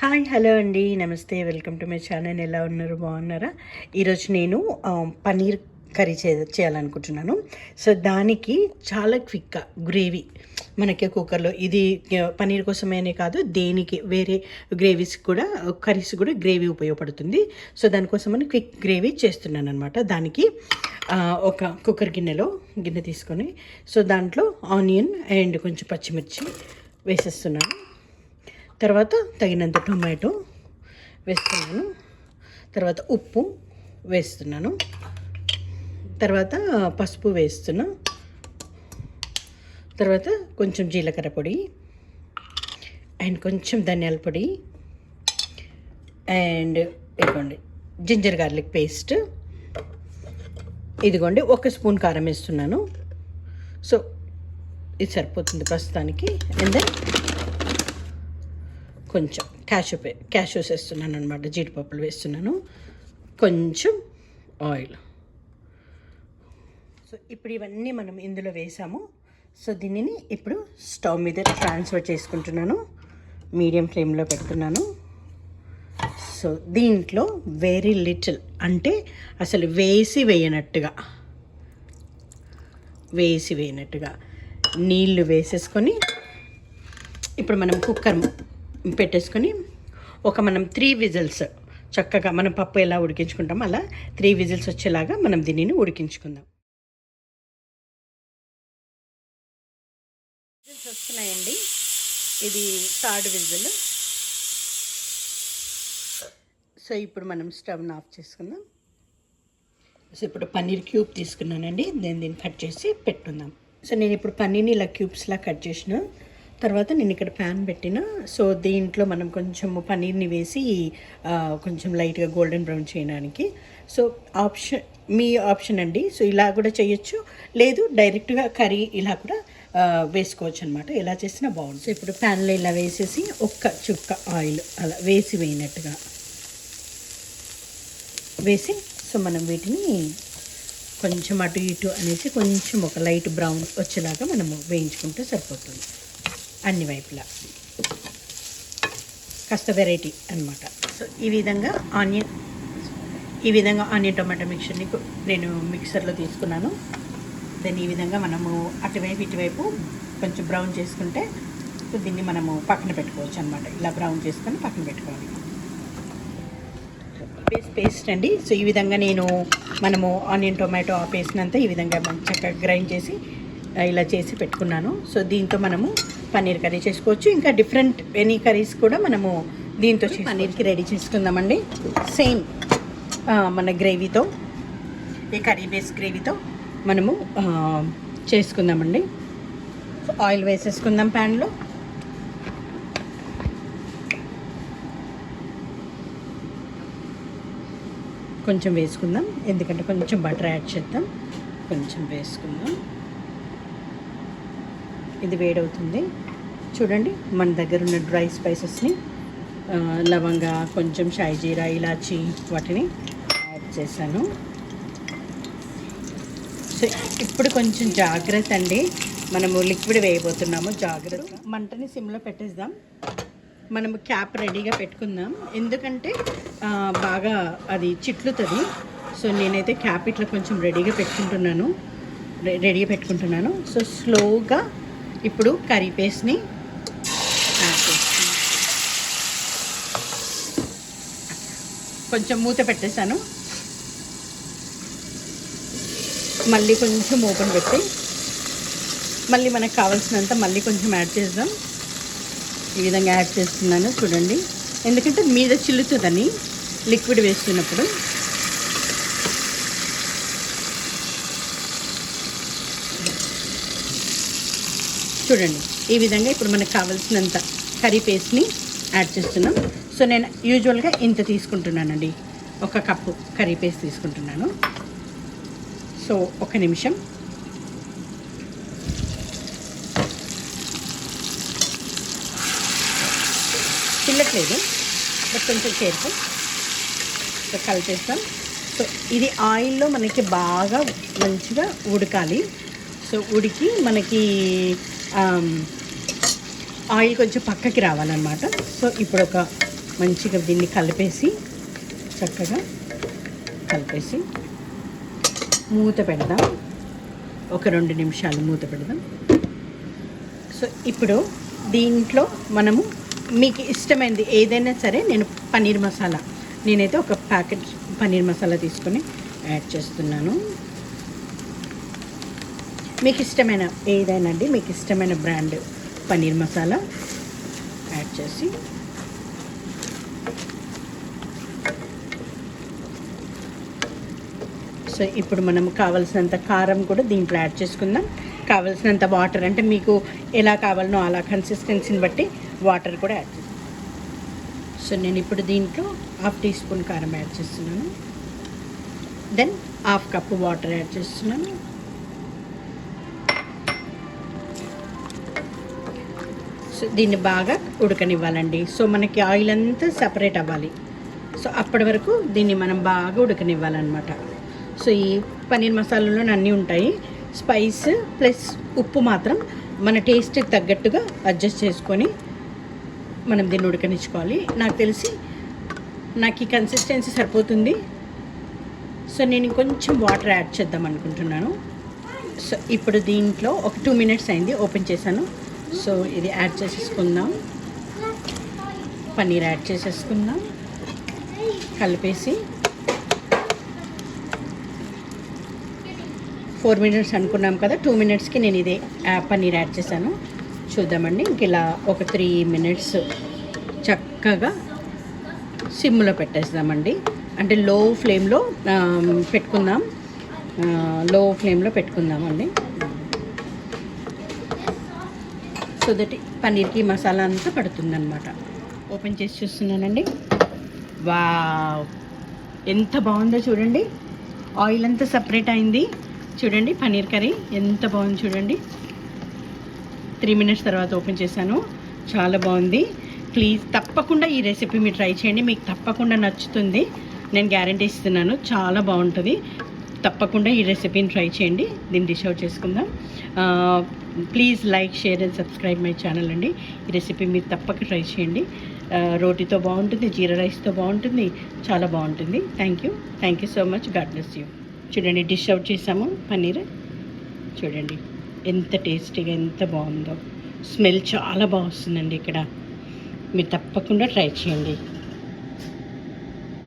Hi hello అండి. నమస్తే welcome to my channel. ఎలా ఉన్నారు? బాగున్నారా? ఈరోజు నేను పన్నీర్ పనీర్ కర్రీ చే చేయాలనుకుంటున్నాను. సో దానికి చాలా క్విక్గా గ్రేవీ. మనకి కుక్కర్లో ఇది పన్నీర్ పనీర్ కోసమేనే కాదు దేనికి వేరే గ్రేవీస్ కూడా కర్రీస్ కూడా గ్రేవీ ఉపయోగపడుతుంది. సో దానికోసమని క్విక్ గ్రేవీ చేస్తున్నాను అనమాట దానికి ఒక కుక్కర్ గిన్నెలో గిన్నె తీసుకొని సో దాంట్లో ఆనియన్ అండ్ కొంచెం పచ్చిమిర్చి వేసేస్తున్నాను. తర్వాత తగినంత టొమాటో వేస్తున్నాను. తర్వాత ఉప్పు వేస్తున్నాను. తర్వాత పసుపు వేస్తున్నా. తర్వాత కొంచెం జీలకర్ర పొడి అండ్ కొంచెం ధనియాల పొడి అండ్ ఇదిగోండి జింజర్ గార్లిక్ పేస్ట్. ఇదిగోండి ఒక స్పూన్ కారం వేస్తున్నాను. సో ఇది సరిపోతుంది ప్రస్తుతానికి. అండ్ దెన్ కొంచెం క్యాషూ పే క్యాషూస్ వేస్తున్నాను అనమాట జీడిపప్పులు వేస్తున్నాను. కొంచెం ఆయిల్ సో ఇప్పుడు ఇవన్నీ మనం ఇందులో వేసాము. సో దీనిని ఇప్పుడు స్టవ్ మీద ట్రాన్స్ఫర్ చేసుకుంటున్నాను. మీడియం ఫ్లేమ్లో పెడుతున్నాను. సో దీంట్లో వెరీ లిటిల్ అంటే అసలు వేసి వేయనట్టుగా. వేసి వేయనట్టుగా. నీళ్ళు వేసేసుకొని ఇప్పుడు మనం కుక్కర్ పెట్టేసుకొని ఒక మనం త్రీ విజిల్స్ చక్కగా మనం పప్పు ఎలా ఉడికించుకుంటాం అలా త్రీ విజిల్స్ వచ్చేలాగా మనం దీనిని ఉడికించుకుందాం. విజిల్స్ వస్తున్నాయండి. ఇది థర్డ్ విజిల్. సో ఇప్పుడు మనం స్టవ్ని ఆఫ్ చేసుకుందాం. సో ఇప్పుడు పన్నీర్ క్యూబ్ తీసుకున్నానండి. నేను దీన్ని కట్ చేసి పెట్టుకుందాం. సో నేను ఇప్పుడు పన్నీర్ని ఇలా క్యూబ్స్లా కట్ చేసిన తర్వాత నేను ఇక్కడ ప్యాన్ పెట్టిన. సో దీంట్లో మనం కొంచెం పన్నీర్ని వేసి కొంచెం లైట్గా గోల్డెన్ బ్రౌన్ చేయడానికి. సో ఆప్షన్ మీ ఆప్షన్ అండి. సో ఇలా కూడా చేయొచ్చు. లేదు డైరెక్ట్గా కర్రీ ఇలా కూడా వేసుకోవచ్చు అనమాట ఎలా చేసినా బాగుంటుంది. ఇప్పుడు ప్యాన్లో ఇలా వేసేసి ఒక్క చుక్క ఆయిల్ అలా వేసి వేయినట్టుగా. వేసి సో మనం వీటిని కొంచెం అటు ఇటు అనేసి కొంచెం ఒక లైట్ బ్రౌన్ వచ్చేలాగా మనము వేయించుకుంటే సరిపోతుంది. అన్ని వైపులా. కాస్త వెరైటీ అన్నమాట. సో ఈ విధంగా ఆనియన్ ఈ విధంగా ఆనియన్ టొమాటో మిక్చర్ని నేను మిక్సర్లో తీసుకున్నాను. దాన్ని ఈ విధంగా మనము అటువైపు ఇటువైపు కొంచెం బ్రౌన్ చేసుకుంటే దీన్ని మనము పక్కన పెట్టుకోవచ్చు అనమాట ఇలా బ్రౌన్ చేసుకొని పక్కన పెట్టుకోవాలి. పేస్ట్ పేస్ట్ అండి. సో ఈ విధంగా నేను మనము ఆనియన్ టొమాటో ఆపేసినంత ఈ విధంగా చక్కగా గ్రైండ్ చేసి ఇలా చేసి పెట్టుకున్నాను. సో దీంతో మనము పన్నీర్ కర్రీ చేసుకోవచ్చు. ఇంకా డిఫరెంట్ ఎనీ కర్రీస్ కూడా మనము దీంతో పన్నీర్కి రెడీ చేసుకుందామండి. సేమ్ మన గ్రేవీతో ఈ కర్రీ బేస్ గ్రేవీతో మనము చేసుకుందామండి. ఆయిల్ వేసేసుకుందాం ప్యాన్లో. కొంచెం వేసుకుందాం. ఎందుకంటే కొంచెం బటర్ యాడ్ చేద్దాం. కొంచెం వేసుకుందాం. ఇది వేడవుతుంది. చూడండి మన దగ్గర ఉన్న డ్రై స్పైసెస్ని లవంగా లవంగ కొంచెం షాయిజీరా ఇలాచి వాటిని యాడ్ చేశాను. సో ఇప్పుడు కొంచెం జాగ్రత్త అండి. మనము లిక్విడ్ వేయబోతున్నాము జాగ్రత్త. మంటని సిమ్లో పెట్టేద్దాం. మనము క్యాప్ రెడీగా పెట్టుకుందాం. ఎందుకంటే బాగా అది చిట్లుతుంది. సో నేనైతే క్యాప్ ఇట్లా కొంచెం రెడీగా పెట్టుకుంటున్నాను. రెడీగా పెట్టుకుంటున్నాను. సో స్లోగా ఇప్పుడు కర్రీ పేస్ట్ని యాడ్ కొంచెం మూత పెట్టేశాను. మళ్ళీ కొంచెం ఓపెన్ పెట్టి మళ్ళీ మనకు కావాల్సినంత మళ్ళీ కొంచెం యాడ్ చేద్దాం. ఈ విధంగా యాడ్ చేస్తున్నాను చూడండి. ఎందుకంటే మీద చిల్లుతుందని లిక్విడ్ వేస్తున్నప్పుడు చూడండి ఈ విధంగా ఇప్పుడు మనకు కావాల్సినంత కర్రీ పేస్ట్ని యాడ్ చేస్తున్నాం. సో నేను యూజువల్గా ఇంత తీసుకుంటున్నానండి. ఒక కప్పు కర్రీ పేస్ట్ తీసుకుంటున్నాను. సో ఒక నిమిషం. చిల్లట్లేదు. బట్ కొంచెం కేర్ఫుల్ సో కలిపేస్తాం. సో ఇది ఆయిల్లో మనకి బాగా మంచిగా ఉడకాలి. సో ఉడికి మనకి Um, ఆయిల్ కొంచెం పక్కకి రావాలన్నమాట. సో ఇప్పుడు ఒక మంచిగా దీన్ని కలిపేసి చక్కగా కలిపేసి మూత పెడదాం. ఒక రెండు నిమిషాలు మూత పెడదాం. సో ఇప్పుడు దీంట్లో మనము మీకు ఇష్టమైనది ఏదైనా సరే నేను పన్నీర్ మసాలా. నేనైతే ఒక ప్యాకెట్ పన్నీర్ మసాలా తీసుకొని యాడ్ చేస్తున్నాను. మీకు ఇష్టమైన ఏదైనా అండి మీకు ఇష్టమైన బ్రాండ్ పన్నీర్ మసాలా యాడ్ చేసి. సో ఇప్పుడు మనం కావలసినంత కారం కూడా దీంట్లో యాడ్ చేసుకుందాం. కావలసినంత వాటర్ అంటే మీకు ఎలా కావాలనో అలా కన్సిస్టెన్సీని బట్టి వాటర్ కూడా యాడ్ చేస్తాం. సో నేను ఇప్పుడు దీంట్లో హాఫ్ టీ స్పూన్ కారం యాడ్ చేస్తున్నాను. Then half cup water add చేస్తున్నాను. సో దీన్ని బాగా ఉడకనివ్వాలండి. సో మనకి ఆయిల్ అంతా సపరేట్ అవ్వాలి. సో అప్పటి వరకు దీన్ని మనం బాగా ఉడకనివ్వాలన్నమాట. సో ఈ పన్నీర్ మసాలాలో అన్నీ ఉంటాయి. స్పైస్ ప్లస్ ఉప్పు మాత్రం మన టేస్ట్కి తగ్గట్టుగా అడ్జస్ట్ చేసుకొని మనం దీన్ని ఉడకనిచ్చుకోవాలి. నాకు తెలిసి నాకు ఈ కన్సిస్టెన్సీ సరిపోతుంది. సో నేను ఇంకొంచెం వాటర్ యాడ్ చేద్దాం అనుకుంటున్నాను. సో ఇప్పుడు దీంట్లో ఒక టూ మినిట్స్ అయింది. ఓపెన్ చేశాను. సో ఇది యాడ్ చేసేసుకుందాం. పన్నీర్ యాడ్ చేసేసుకుందాం. కలిపేసి ఫోర్ మినిట్స్ అనుకున్నాం కదా టూ మినిట్స్కి నేను ఇది పన్నీర్ యాడ్ చేశాను. చూద్దామండి ఇంక ఇలా ఒక త్రీ మినిట్స్ చక్కగా సిమ్లో పెట్టేద్దామండి అంటే లో ఫ్లేమ్లో పెట్టుకుందాం. లో ఫ్లేమ్లో పెట్టుకుందామండి. సో దట్ పన్నీర్కి మసాలా అంతా పడుతుందన్నమాట. ఓపెన్ చేసి చూస్తున్నానండి. వా ఎంత బాగుందో చూడండి. ఆయిల్ అంతా సపరేట్ అయింది. చూడండి పన్నీర్ కర్రీ ఎంత బాగుంది చూడండి. త్రీ మినిట్స్ తర్వాత ఓపెన్ చేశాను. చాలా బాగుంది. ప్లీజ్ తప్పకుండా ఈ రెసిపీ మీరు ట్రై చేయండి. మీకు తప్పకుండా నచ్చుతుంది. నేను గ్యారంటీ ఇస్తున్నాను. చాలా బాగుంటుంది. తప్పకుండా ఈ రెసిపీని ట్రై చేయండి. దీన్ని డిష్ అవుట్ చేసుకుందాం please like share and subscribe my channel అండి. ఈ రెసిపీ మీరు తప్పక ట్రై చేయండి. రోటీతో బాగుంటుంది జీరా రైస్తో బాగుంటుంది చాలా బాగుంటుంది. Thank you thank you so much God bless you చూడండి డిష్ అవుట్ చేసాము. పన్నీర్. చూడండి ఎంత టేస్టీగా ఎంత బాగుందో. స్మెల్ చాలా బాగా వస్తుందండి ఇక్కడ. మీరు తప్పకుండా ట్రై చేయండి.